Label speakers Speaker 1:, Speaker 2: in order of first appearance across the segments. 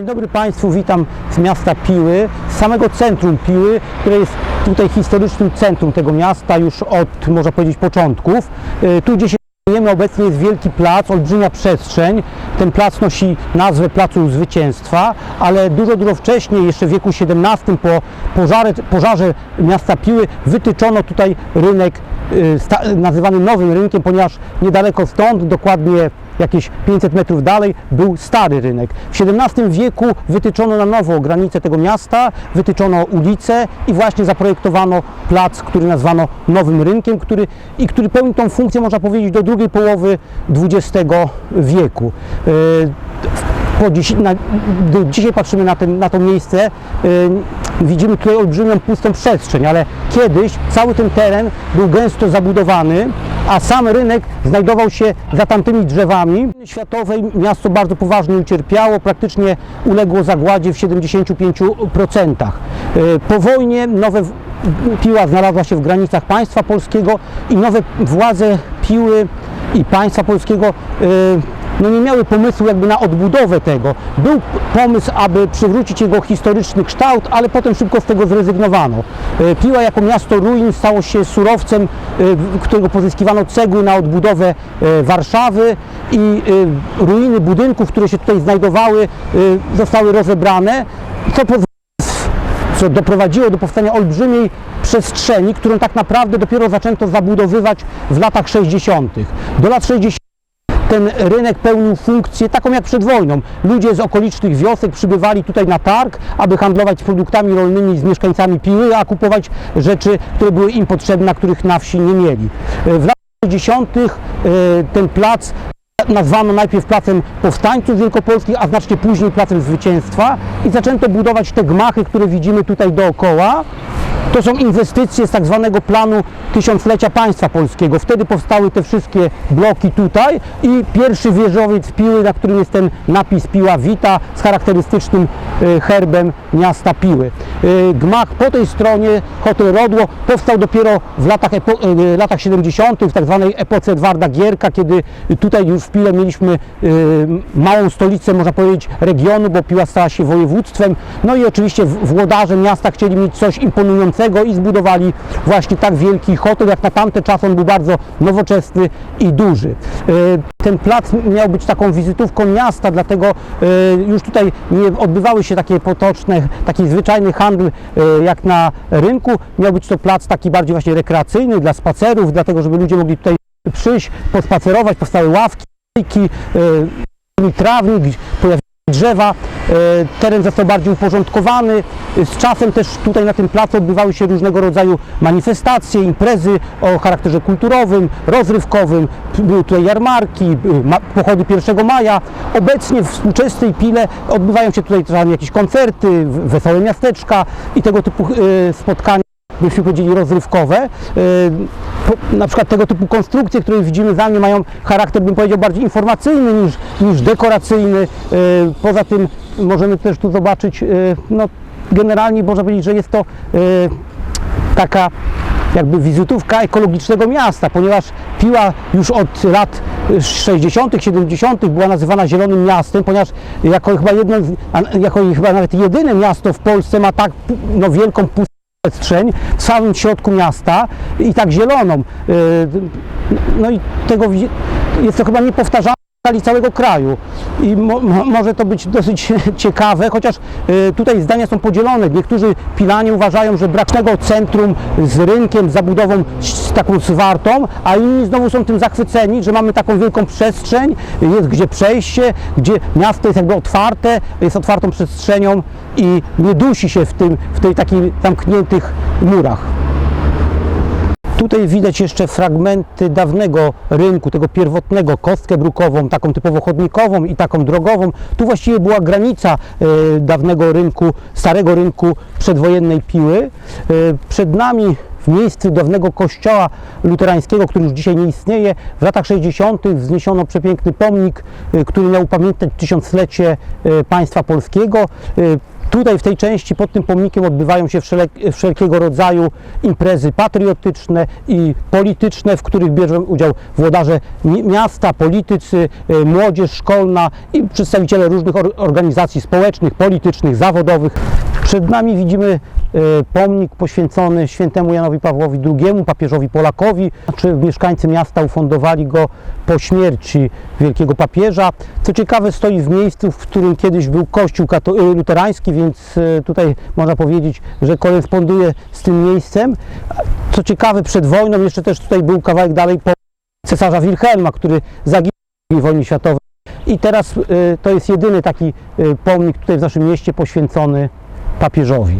Speaker 1: dobry Państwu, witam z miasta Piły, z samego centrum Piły, które jest tutaj historycznym centrum tego miasta już od, można powiedzieć, początków. Y, Tu, gdzie się znajdujemy obecnie jest wielki plac, olbrzymia przestrzeń. Ten plac nosi nazwę Placu Zwycięstwa, ale dużo, dużo wcześniej, jeszcze w wieku XVII, po pożarze, pożarze miasta Piły, wytyczono tutaj rynek sta, nazywany Nowym Rynkiem, ponieważ niedaleko stąd, dokładnie jakieś 500 metrów dalej, był stary rynek. W XVII wieku wytyczono na nowo granice tego miasta, wytyczono ulice i właśnie zaprojektowano plac, który nazwano Nowym Rynkiem, który, i który pełni tą funkcję, można powiedzieć, do drugiej połowy XX wieku. Y, po dziś, na, dzisiaj patrzymy na, ten, na to miejsce, y, widzimy tutaj olbrzymią pustą przestrzeń, ale kiedyś cały ten teren był gęsto zabudowany, a sam rynek znajdował się za tamtymi drzewami. Światowej miasto bardzo poważnie ucierpiało, praktycznie uległo zagładzie w 75%. Y, Po wojnie nowe Piła znalazła się w granicach państwa polskiego i nowe władze Piły i państwa polskiego y, no nie miały pomysłu jakby na odbudowę tego. Był pomysł, aby przywrócić jego historyczny kształt, ale potem szybko z tego zrezygnowano. Y, Piła jako miasto ruin stało się surowcem, w- którego pozyskiwano cegły na odbudowę y, Warszawy i ruiny budynków, które się tutaj znajdowały, zostały rozebrane, co co doprowadziło do powstania olbrzymiej przestrzeni, którą tak naprawdę dopiero zaczęto zabudowywać w latach 60. Do lat 60 ten rynek pełnił funkcję taką jak przed wojną. Ludzie z okolicznych wiosek przybywali tutaj na targ, aby handlować produktami rolnymi z mieszkańcami Piły, a kupować rzeczy, które były im potrzebne, a których na wsi nie mieli. W latach 60. e, ten plac nazwano najpierw Placem Powstańców Wielkopolskich, a znacznie później Placem Zwycięstwa i zaczęto budować te gmachy, które widzimy tutaj dookoła. To są inwestycje z tak zwanego planu tysiąclecia państwa polskiego. Wtedy powstały te wszystkie bloki tutaj i pierwszy wieżowiec Piły, na którym jest ten napis Piła Wita z charakterystycznym e, herbem miasta Piły. E, Gmach po tej stronie, hotel Rodło, powstał dopiero w latach, e, latach 70., w tak zwanej epoce Edwarda Gierka, kiedy tutaj już w Pile mieliśmy małą stolicę, można powiedzieć, regionu, bo Piła stała się województwem. No i oczywiście włodarze miasta chcieli mieć coś imponującego i zbudowali właśnie tak wielki hotel, jak na tamte czasy on był bardzo nowoczesny i duży. E, Ten plac miał być taką wizytówką miasta, dlatego e, już tutaj nie odbywały się takie potoczne, taki zwyczajny handel e, jak na rynku. Miał być to plac taki bardziej właśnie rekreacyjny dla spacerów, dlatego żeby ludzie mogli tutaj przyjść, pospacerować, powstały ławki, trawnik, pojawiły drzewa, teren został bardziej uporządkowany. Z czasem też tutaj na tym placu odbywały się różnego rodzaju manifestacje, imprezy o charakterze kulturowym, rozrywkowym. Były tutaj jarmarki, ma- pochody 1 maja. Obecnie w współczesnej Pile odbywają się tutaj jakieś koncerty, wesołe miasteczka i tego typu e, spotkania byśmy powiedzieli rozrywkowe. E, Na przykład tego typu konstrukcje, które widzimy za mnie mają charakter, bym powiedział, bardziej informacyjny niż, niż dekoracyjny. E, Poza tym możemy też tu zobaczyć, e, no generalnie można powiedzieć, że jest to taka jakby wizytówka ekologicznego miasta, ponieważ Piła już od lat 60., 70. była nazywana Zielonym Miastem, ponieważ jako chyba jedno, jako chyba nawet jedyne miasto w Polsce ma tak no, wielką pustą przestrzeń w samym środku miasta i tak zieloną. Yy, No i tego jest to chyba niepowtarzalne w skali całego kraju i mo, mo, może to być dosyć ciekawe, chociaż yy, tutaj zdania są podzielone. Niektórzy pilanie uważają, że bracznego centrum z rynkiem, z zabudową z taką zwartą, a inni znowu są tym zachwyceni, że mamy taką wielką przestrzeń, jest gdzie przejście, gdzie miasto jest jakby otwarte, jest otwartą przestrzenią i nie dusi się w, tym, w tej takich zamkniętych murach. Tutaj widać jeszcze fragmenty dawnego rynku, tego pierwotnego, kostkę brukową, taką typowo chodnikową i taką drogową. Tu właściwie była granica e, dawnego rynku, starego rynku przedwojennej Piły. E, przed nami w miejscu dawnego kościoła luterańskiego, który już dzisiaj nie istnieje, w latach 60. wzniesiono przepiękny pomnik, e, który miał upamiętniać tysiąclecie państwa polskiego. Tutaj w tej części pod tym pomnikiem odbywają się wszelkiego rodzaju imprezy patriotyczne i polityczne, w których bierzą udział włodarze mi- miasta, politycy, y, młodzież szkolna i przedstawiciele różnych or- organizacji społecznych, politycznych, zawodowych. Przed nami widzimy pomnik poświęcony świętemu Janowi Pawłowi II, papieżowi Polakowi. Czy mieszkańcy miasta ufundowali go po śmierci wielkiego papieża. Co ciekawe, stoi w miejscu, w którym kiedyś był kościół y, luterański, więc y, tutaj można powiedzieć, że koresponduje z tym miejscem. Co ciekawe, przed wojną jeszcze też tutaj był kawałek dalej po cesarza Wilhelma, który zaginął w wojnie światowej. I teraz y, to jest jedyny taki y, pomnik tutaj w naszym mieście poświęcony papieżowi.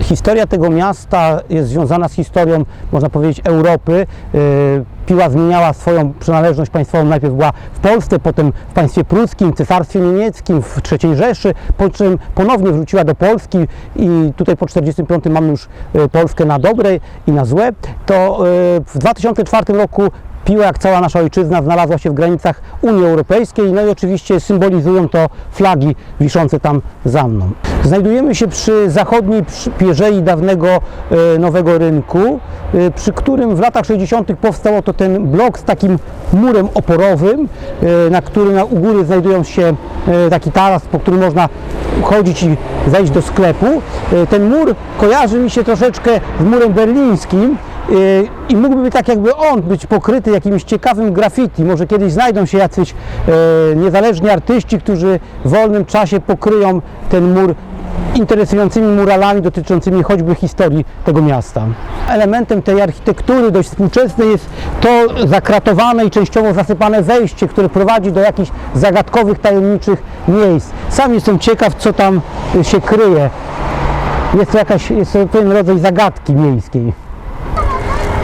Speaker 1: Historia tego miasta jest związana z historią, można powiedzieć, Europy. Yy, Piła zmieniała swoją przynależność państwową. Najpierw była w Polsce, potem w państwie pruskim, cesarstwie niemieckim, w III Rzeszy, po czym ponownie wróciła do Polski i tutaj po 1945 mamy już yy, Polskę na dobre i na złe. To yy, w 2004 roku Piła, jak cała nasza ojczyzna, znalazła się w granicach Unii Europejskiej, no i oczywiście symbolizują to flagi wiszące tam za mną. Znajdujemy się przy zachodniej pierzei dawnego e, Nowego Rynku, e, przy którym w latach 60. powstał to ten blok z takim murem oporowym, e, na którym na, u góry znajdują się taki taras, po którym można chodzić i wejść do sklepu. Ten mur kojarzy mi się troszeczkę z murem berlińskim, i mógłby tak jakby on być pokryty jakimś ciekawym graffiti. Może kiedyś znajdą się jacyś niezależni artyści, którzy w wolnym czasie pokryją ten mur interesującymi muralami dotyczącymi choćby historii tego miasta. Elementem tej architektury dość współczesnej jest to zakratowane i częściowo zasypane wejście, które prowadzi do jakichś zagadkowych, tajemniczych miejsc. Sam jestem ciekaw, co tam się kryje. Jest to jakaś, jest to pewien rodzaj zagadki miejskiej.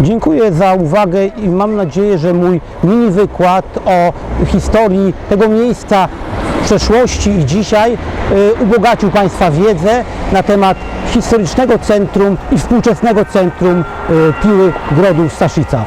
Speaker 1: Dziękuję za uwagę i mam nadzieję, że mój mini wykład o historii tego miejsca przeszłości i dzisiaj y, ubogacił Państwa wiedzę na temat historycznego centrum i współczesnego centrum y, Piły Grodu Staszica.